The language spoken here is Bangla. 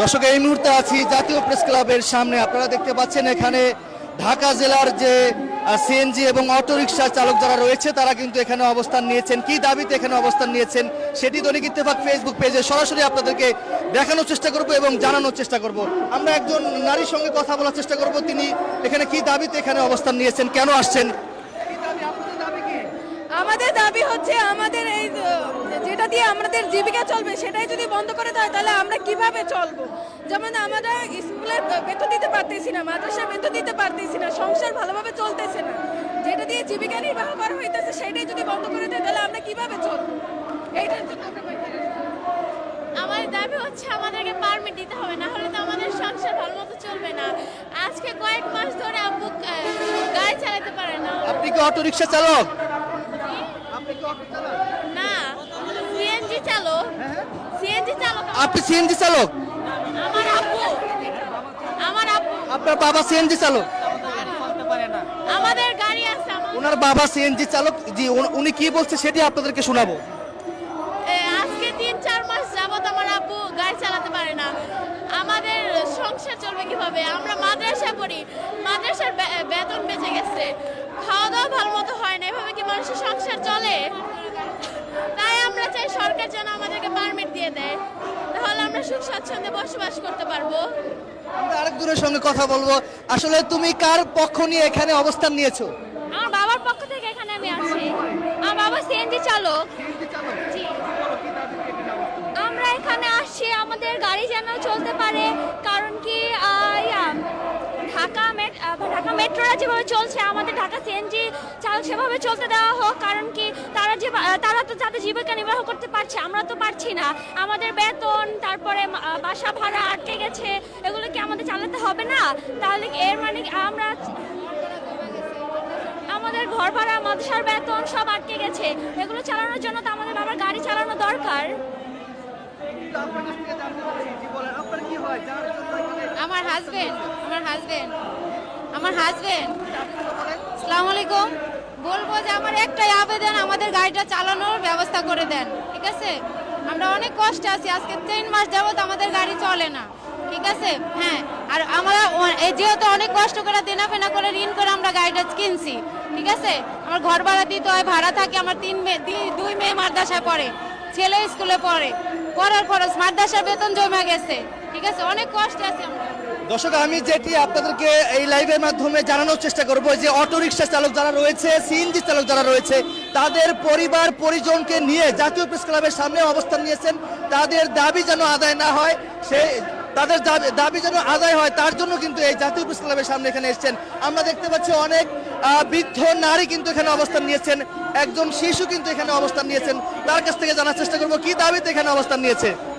দর্শক, এই মুহূর্তে আছি জাতীয় প্রেস ক্লাবের সামনে। আপনারা দেখতে পাচ্ছেন এখানে ঢাকা জেলার যে সিএনজি এবং অটোরিকশা চালক যারা রয়েছে, তারা কিন্তু এখানে অবস্থান নিয়েছেন। কি দাবিতে এখানে অবস্থান নিয়েছেন, সেটি দৈনিক ইত্তেফাক ফেসবুক পেজে সরাসরি আপনাদেরকে দেখানোর চেষ্টা করব এবং জানানোর চেষ্টা করব। আমরা একজন নারীর সঙ্গে কথা বলার চেষ্টা করব, তিনি এখানে কি দাবিতে এখানে অবস্থান নিয়েছেন, কেন আসছেন? আমাদের দাবি হচ্ছে আমাদের এই যেটা দিয়ে আমাদের জীবিকা চলবে সেটাই যদি বন্ধ করে দেয় তাহলে আমরা কীভাবে চলবো? যেমন আমরা স্কুলের বেতন দিতে পারতেছি না মাদ্রাসার বেতন দিতে পারতেছি না সংসার ভালোভাবে চলতেছে না। যেটা দিয়ে জীবিকা নির্বাহ করা হইতেছে সেটাই যদি বন্ধ করে দেয় তাহলে আমরা কীভাবে চলবো? এইটার জন্য আমরা দাবি হচ্ছে আমাদেরকে পারমিট দিতে হবে না হলে তো আমাদের সংসার ভালো মতো চলবে না। আজকে কয়েক মাস ধরে আব্বু গাড়ি চালাতে পারে না। আপনি কি অটোরিকশা চালক? না সিএনজি চালক? সিএনজি চালক আপনি সিএনজি চালক? আমার আব্বু আমার আব্বু। আপনার বাবা সিএনজি চালক? আমাদের গাড়ি আছে আমার। ওনার বাবা সিএনজি চালক? জি উনি- কি বলছে সেটি আপনাদেরকে শোনাবো। আজকে তিন চার মাস যাবত আমার আব্বু গাড়ি চালাতে পারে না। আমাদের সংসার চলবে কীভাবে? আমরা মাদ্রাসা পড়ি মাদ্রাসার বে- বেতন বেঁচে গেছে খাওয়া দাওয়া ভালো মতো হয় না এভাবে কি মানুষের সংসার চলে তাই আমরা চাই সরকার যেন আমাদেরকে পারমিট দিয়ে দেয় তাহলে আমরা সুখ স্বাচ্ছন্দ্যে বসবাস করতে পারব। আমরা আরেকজনের সঙ্গে কথা বলব। আসলে তুমি কার পক্ষ নিয়ে এখানে অবস্থান নিয়েছো? আমার বাবার পক্ষ থেকে এখানে আমি আছি। আমার বাবা সিএনজি চালক। জি। আমরা এখানে আসছি আমাদের গাড়ি যেন চলতে পারে। কারণ কি আহ, ইয়া, ঢাকা মেট- আহ, ঢাকা মেট্রোরা যেভাবে চলছে আমাদের ঢাকা সিএনজি চালক সেভাবে চলতে দেওয়া হোক কারণ কি তারা যে তারা তো তাদের জীবিকা নির্বাহ করতে পারছে আমরা তো পারছি না। আমাদের বেতন তারপরে বাসা ভাড়া আটকে গেছে এগুলো কি আমাদের চালাতে হবে না? তাহলে এর মানে আমরা আমাদের ঘর ভাড়া মাদ্রাসার বেতন সব আটকে গেছে। এগুলো চালানোর জন্য তো আমাদের বাবার গাড়ি চালানো দরকার। আমার হাজবেন্ড আমার হাজবেন্ড আমার হাজবেন্ড আসসালামু আলাইকুম বলব যে আমার একটাই আবেদন, আমাদের গাড়িটা চালানোর ব্যবস্থা করে দেন, ঠিক আছে? আমরা অনেক কষ্টে আছি, আজকে তিন মাস যাবত আমাদের গাড়ি চলে না, ঠিক আছে? হ্যাঁ আর আমরা যেহেতু অনেক কষ্ট করে দেনা ফেনা করে, ঋণ করে আমরা গাড়িটা কিনছি, ঠিক আছে? আমার ঘর ভাড়া দিতে হয়, ভাড়া থাকে, আমার তিন মেয়ে দুই মেয়ে মাদ্রাসায় পড়ে, ছেলে স্কুলে পড়ে, পড়ার খরচ, মাদ্রাসার বেতন জমে গেছে, ঠিক আছে? অনেক কষ্টে আছি আমরা। দর্শক, আমি যেটি আপনাদেরকে এই লাইভের মাধ্যমে জানানোর চেষ্টা করব যে অটোরিকশা চালক যারা রয়েছে সিএনজি চালক যারা রয়েছে, তাদের পরিবার, পরিজনকে নিয়ে জাতীয় প্রেস ক্লাবের সামনে অবস্থান নিয়েছেন। তাদের দাবি যেন আদায় না হয়, সে তাদের দাবি- যেন আদায় হয়, তার জন্য কিন্তু এই জাতীয় প্রেস ক্লাবের সামনে এখানে এসেছেন। আমরা দেখতে পাচ্ছি অনেক বৃদ্ধ নারী কিন্তু এখানে অবস্থান নিয়েছেন, একজন শিশু কিন্তু এখানে অবস্থান নিয়েছেন। তার কাছ থেকে জানার চেষ্টা করব, কি দাবিতে এখানে অবস্থান নিয়েছে?